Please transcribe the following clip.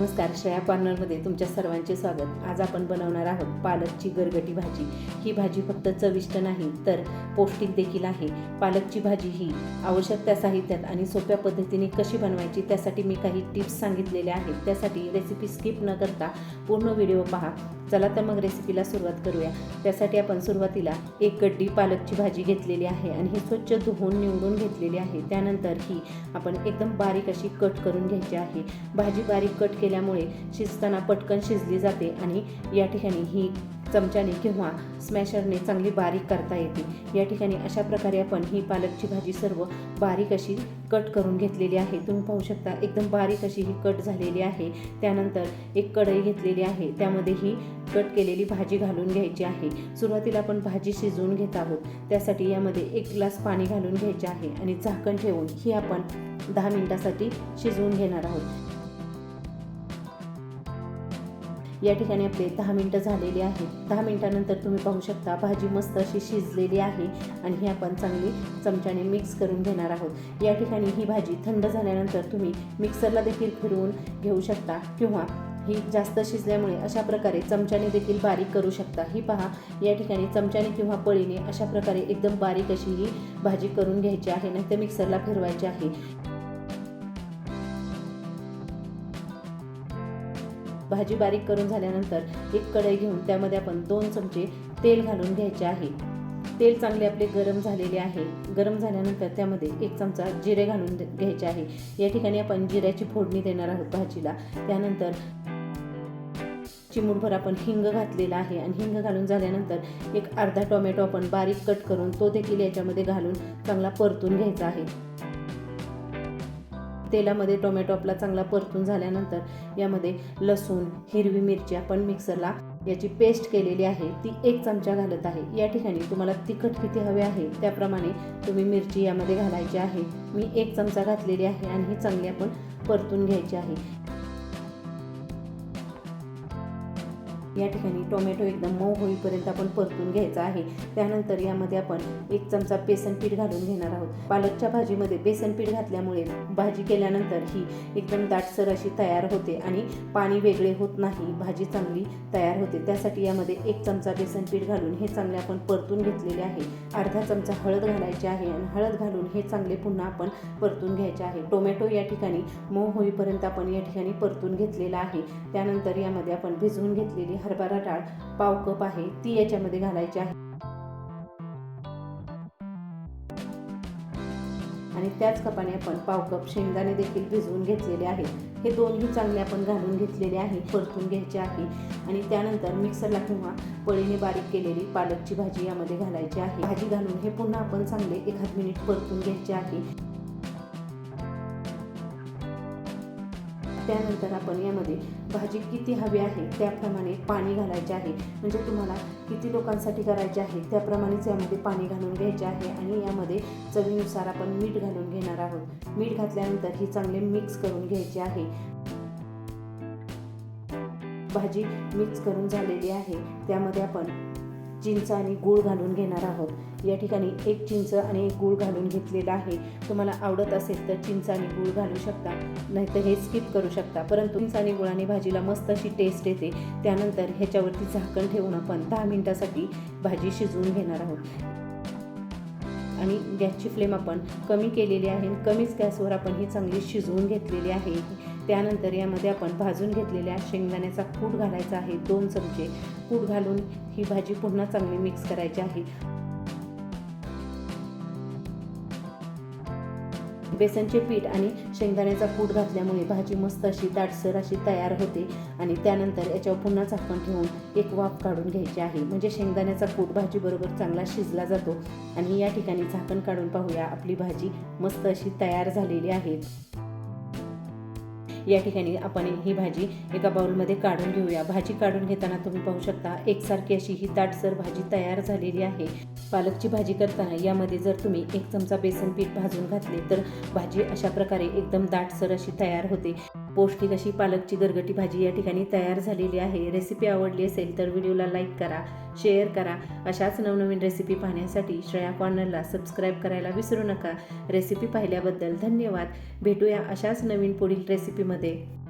नमस्कार श्रेया कॉर्नरमध्ये तुमच्या सर्वांचे स्वागत. आज आपण बनवणार आहोत पालकची गरगटी भाजी. ही भाजी फक्त चविष्ट नाही तर पौष्टिक देखील आहे. पालकची भाजी ही आवश्यक त्या साहित्यात आणि सोप्या पद्धतीने कशी बनवायची त्यासाठी मी काही टिप्स सांगितलेल्या आहेत. त्यासाठी रेसिपी स्किप न करता पूर्ण व्हिडिओ पहा. चला तर मग रेसिपीला सुरुवात करूया. त्यासाठी आपण सुरुवातीला एक गड्डी पालकची भाजी घेतलेली आहे आणि ही स्वच्छ धुवून निवडून घेतलेली आहे. त्यानंतर ही आपण एकदम बारीक अशी कट करून घ्यायची आहे. भाजी बारीक कट केल्यामुळे शिजताना पटकन शिजली जाते आणि या ठिकाणी ही चमच्याने किंवा स्मॅशरने चांगली बारीक करता येते. या ठिकाणी अशा प्रकारे आपण ही पालकची भाजी सर्व बारीक अशी कट करून घेतलेली आहे. तुम्ही पाहू शकता एकदम बारीक अशी ही कट झालेली आहे. त्यानंतर एक कढई घेतलेली आहे. त्यामध्ये ही कट केलेली भाजी घालून घ्यायची आहे. सुरुवातीला आपण भाजी शिजवून घेत आहोत. त्यासाठी यामध्ये एक ग्लास पाणी घालून घ्यायचे आहे आणि झाकण ठेवून ही आपण दहा मिनिटासाठी शिजवून घेणार आहोत. या ठिकाणी आपले दहा मिनटं झालेली आहेत. दहा मिनटानंतर तुम्ही पाहू शकता भाजी मस्त अशी शिजलेली आहे आणि ही आपण चांगली चमच्याने मिक्स करून घेणार आहोत. या ठिकाणी ही भाजी थंड झाल्यानंतर तुम्ही मिक्सरला देखील फिरवून घेऊ शकता किंवा ही जास्त शिजल्यामुळे अशा प्रकारे चमच्याने देखील बारीक करू शकता. ही पहा या ठिकाणी चमच्याने किंवा पळीने अशा प्रकारे एकदम बारीक अशी ही भाजी करून घ्यायची आहे नाही तर मिक्सरला फिरवायची आहे. भाजी बारीक करून झाल्यानंतर एक कढई घेऊन त्यामध्ये आपण दोन चमचे तेल घालून घ्यायचे आहे. तेल चांगले आपले गरम झालेले आहे. गरम झाल्यानंतर त्यामध्ये एक चमचा जिरे घालून घ्यायचे आहे. या ठिकाणी आपण जिऱ्याची फोडणी देणार आहोत भाजीला. त्यानंतर चिमूटभर आपण हिंग घातलेला आहे आणि हिंग घालून झाल्यानंतर एक अर्धा टोमॅटो आपण बारीक कट करून तो देखील याच्यामध्ये घालून चांगला परतून घ्यायचा आहे. तेलामध्ये टोमॅटो आपला चांगला परतून झाल्यानंतर यामध्ये लसूण हिरवी मिरची आपण मिक्सरला याची पेस्ट केलेली आहे ती एक चमचा घालत आहे. या ठिकाणी तुम्हाला तिखट किती हवे आहे त्याप्रमाणे तुम्ही मिरची यामध्ये घालायची आहे. मी एक चमचा घातलेली आहे आणि ही चांगली आपण परतून घ्यायची आहे. या ठिकाणी टोमॅटो एकदम मऊ होईपर्यंत आपण परतून घ्यायचा आहे. त्यानंतर यामध्ये आपण एक चमचा बेसन पीठ घालून घेणार आहोत. पालकच्या भाजीमध्ये बेसन पीठ घातल्यामुळे भाजी केल्यानंतर ही एकदम दाटसर अशी तयार होते आणि पाणी वेगळे होत नाही. भाजी चांगली तयार होते. त्यासाठी यामध्ये एक चमचा बेसन पीठ घालून हे चांगले आपण परतून घेतलेले आहे. अर्धा चमचा हळद घालायची आहे आणि हळद घालून हे चांगले पुन्हा आपण परतून घ्यायचे आहे. टोमॅटो या ठिकाणी मऊ होईपर्यंत आपण या ठिकाणी परतून घेतलेला आहे. त्यानंतर यामध्ये आपण भिजवून घेतलेली हरभरा डाळ पाव कप आहे ती याच्यामध्ये घालायची आहे. आणि त्याच कपाने आपण पाव कप शेंगदाणे देखील भिजवून घेतलेले आहेत. हे दोन्ही चांगले आपण घालून घेतलेले आहे परतून घ्यायचे आहे. आणि त्यानंतर मिक्सरला किंवा पळीने बारीक केलेली पालकची भाजी यामध्ये घालायची आहे. भाजी घालून हे पुन्हा आपण चांगले एखाद मिनिट परतून घ्यायचे आहे. त्यानंतर आपण यामध्ये भाजी किती हवी आहे त्याप्रमाणे पाणी घालायचे आहे. म्हणजे तुम्हाला किती लोकांसाठी करायचे आहे त्याप्रमाणेच यामध्ये पाणी घालून घ्यायचे आहे आणि यामध्ये चवीनुसार आपण मीठ घालून घेणार आहोत. मीठ घातल्यानंतर ही चांगले मिक्स करून घ्यायची आहे. भाजी मिक्स करून झालेली आहे. त्यामध्ये आपण चिंच आणि गूळ घालून घेणार आहोत. या ठिकाणी एक चिंच आणि एक गूळ घालून घेतलेला आहे. तुम्हाला आवडत असेल तर चिंच आणि गूळ घालू शकता नाहीतर हे स्किप करू शकता. परंतु चिंच आणि गुळाने भाजीला मस्त अशी टेस्ट येते. त्यानंतर ह्याच्यावरती झाकण ठेवून आपण दहा मिनटासाठी भाजी शिजवून घेणार आहोत. आणि गॅसची फ्लेम आपण कमी केलेली आहे. कमीच गॅसवर आपण ही चांगली शिजवून घेतलेली आहे. त्यानंतर यामध्ये आपण भाजून घेतलेल्या शेंगदाण्याचा कूट घालायचा आहे. दोन चमचे कूट घालून ही भाजी पुन्हा चांगली मिक्स करायची आहे. बेसनचे पीठ आणि शेंगदाण्याचा कूट घातल्यामुळे भाजी मस्त अशी दाटसर अशी तयार होते आणि त्यानंतर याच्यावर पुन्हा झाकण ठेवून एक वाफ काढून घ्यायची आहे. म्हणजे शेंगदाण्याचा कूट भाजीबरोबर चांगला शिजला जातो. आणि या ठिकाणी झाकण काढून पाहूया आपली भाजी मस्त अशी तयार झालेली आहे. या ठिकाणी आपण ही भाजी एका बाउलमध्ये काढून घेऊया. भाजी काढून घेताना तुम्ही पाहू शकता एकसारखी अशी ही दाटसर भाजी तयार झालेली आहे. पालकची भाजी करताना यामध्ये जर तुम्ही एक चमचा बेसन पीठ भाजून घातले तर भाजी अशा प्रकारे एकदम दाटसर अशी तयार होते. पौष्टिक अशी पालकची गरगटी भाजी या ठिकाणी तयार झालेली आहे. रेसिपी आवडली असेल तर व्हिडिओला लाईक करा शेअर करा. अशाच नवनवीन रेसिपी पाहण्यासाठी श्रेया कॉर्नरला सबस्क्राईब करायला विसरू नका. रेसिपी पाहिल्याबद्दल धन्यवाद. भेटूया अशाच नवीन पुढील रेसिपीमध्ये